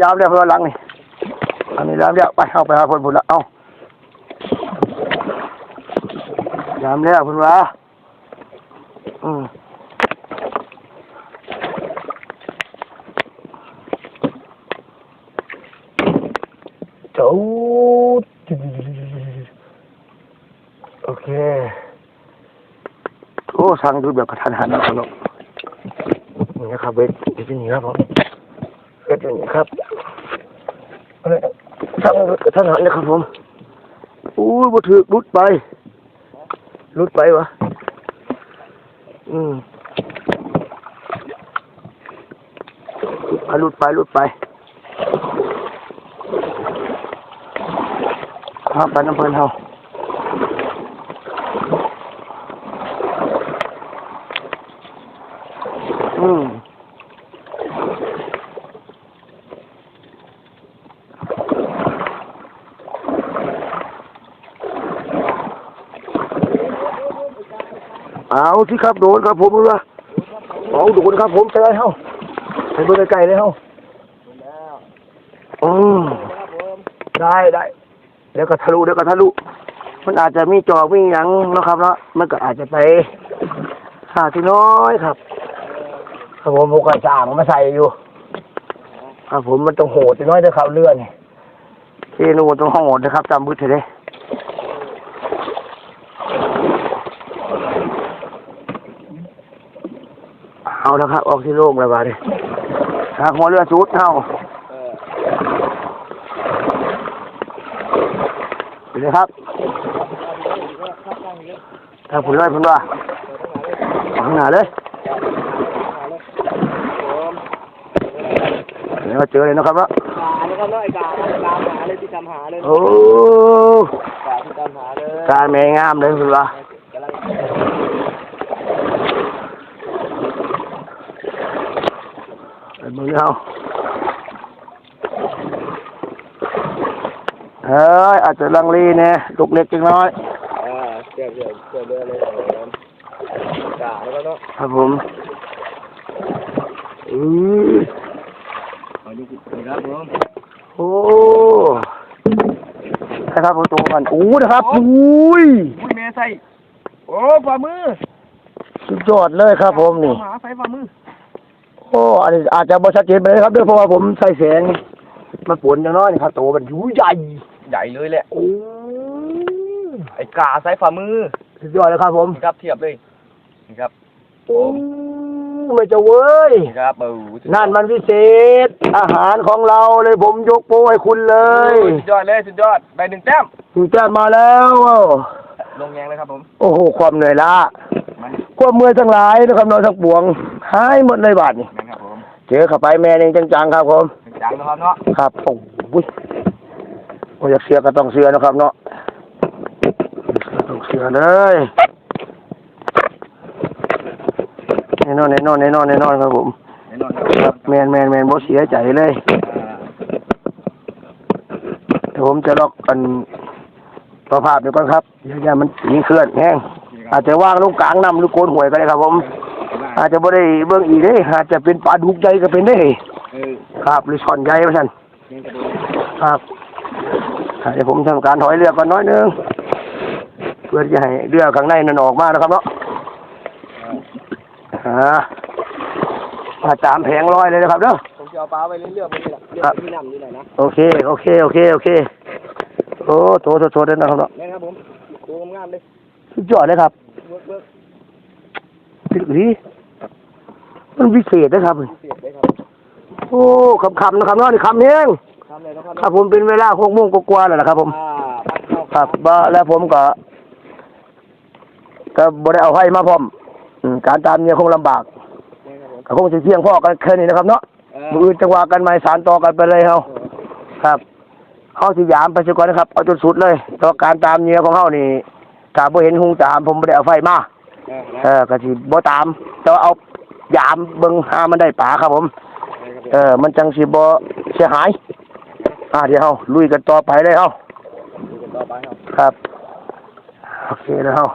ยามแล้วเพื่อนหลังนี่อันนี้ยามแล้วไปเอาไปหาคนบุญละเอายามแล้วเพื่อนวะอืมเจ้าโอเค โอ้สั่งดูแบบกระทันหันนะครับเนาะนี่นะครับเวทเวทนี่ครับผมเวทนี่ครับเอาเลยสั่งทหันนะครับผมอู้บ่ถือรุดไปรุดไปวะอืมอรุดไปรุดไปครับไปน้ำเพลินเฮาอืม เอาสิครับโดนครับผมรู้ละเอาโดนครับผมไปเลยเฮาไปเบอร์ไกลเลยเฮาอืมได้ได้เดี๋ยวก็ทะลุเดี๋ยวก็ทะลุมันอาจจะมีจอกมีหยังเนาะครับเนาะมันก็อาจจะไปหาที่น้อยครับครับผมผมก็จ่างมาใส่อยู่ครับผมมันต้องโหดน้อยเด้อครับเลื่อนเทนูต้องโหดนะครับจำบึ้ดเถอะเด้ เอาแล้วครับ ออกที่โล่งแล้วบาดนี้หากหัวเรือสุดเท่าไปเลยครับถ้าผุนเลยผุนว่าข้างหน้าเลยเดี๋ยวมาเจอเลยนะครับว่าหาเลยครับเนาะไอ้กาตามหาเลยที่ตามหาเลยโอ้กาที่ตามหาเลยการแม่งามเลยคุณว่ากำลัง ไอ้มึง เอาเฮ้ยอาจจะลังเลเนี่ยลูกเล็กจังน้อยอ่าเสียบเสียบเสียบเรือเลยครับกาแล้วก็เนาะครับผมอือเอาดูครับผมโอ้นะครับผมตัวกันอู้นะครับอุ้ยอุ้ยแม่ใส่โอ้ฝ่ามือสุดยอดเลยครับผมนี่หาใส่ฝ่ามือ โอ้อันนี้อาจจะบ่ชัดเจนไปเลยครับด้วยเพราะว่าผมใส่แสงมาปนอย่างน้อยนี่ครับตัวมันอยู่ใหญ่ใหญ่เลยแหละ โอ้ไอ้กาใส่ฝ่ามือสุดยอดเลยครับผมนี่ครับเทียบเลยนี่ครับโอ้ไม่จะเว้ยนี่ครับเออนั่นมันพิเศษ อาหารของเราเลยผมยกโป้ให้คุณเลยสุดยอดเลยสุดยอดได้หนึ่งแต้มถึงแจ้งมาแล้วลงแยงเลยครับผมโอ้โหความเหนื่อยล้ามันความเมื่อยทั้งหลายนะครับนอนทั้งปวงหายหมดเลยบาทนี่นั่นครับผม เจอเข้าไปแม่เองจังๆครับผมจังนะครับเนาะครับโอ้โหโอ้ยอยากเสียก็ต้องเสียนะครับเนาะต้องเสียเลยแน่นอนแน่นอนแน่นอนแน่นอนครับผมแน่นอนคครัรับบแมนแมนแมนบ่เสียใจเลยอ่าเดี๋ยวผมจะล็อกกันประภาพเดี๋ยวก่อนครับเดี๋ยวอย่ามันยิงเคลื่อนแห้งอาจจะว่างลงกลางน้ำหรือโกนหวยก็ได้ครับผม อาจจะบ่ได้เบิ่งอีกเด้อาจจะเป็นปลาดุกใหญ่ก็เป็นได้เออครับหรือช่อนใหญ่ว่าซั่นนี่ก็ดูครับอ่าเดี๋ยวผมทำการถอยเรือก่อนน้อยหนึงเพื่อจะให้เรือข้างในนั่นออกมานะครับเนาะอ่าอ่าตามแผงร้อยเลยนะครับเด้อ ผมจะเอาปลาไปเรื่อยๆมันนี่แหละเรื่ครัอบยๆที่น้ำนี่แหละนะโอเค โอเค โอเค โอเค โอ้โถโถโถเด้อนะครับเนาะนี่ครับผมตัวงามๆเลยสุดยอดเลยครับเวิร์กเวิร์กถึงนี้ มันวิเศษนะครับ เสียบเลยครับโอ้คำคำๆนะครับเนาะนี่คำเองทำเลยนะครับครับผมเป็นเวลาหกโมงกว่าๆแล้วนะครับผม อ่าพัดเข้าครับบ่แล้วผมก็ ก็บ่ได้เอาให้มาพร้อมอืมการตามเนี่ยคงลำบากนี่ครับผมก็คงสิเพียงพอกันแค่นี้นะครับเนาะเออมืออื่นจังหวะกันใหม่สารต่อกันไปเลยเฮาครับเอาสิยามไปซะก่อนนะครับเอาจนสุดเลยแต่ว่าการตามเนี่ยของเฮานี่ถ้าบ่เห็นหุงตาม ผมบ่ได้เอาไฟมา เออนะเออก็สิบ่ตามแต่ว่าเอา ยามเบิ่งหามันได้ปลาครับผม เออ มันจังสิบ่เสียหาย อ่าเดี๋ยวเฮาลุยกันต่อไปเลยเฮาดูกันต่อไปครับครับ โอเคแล้วเฮา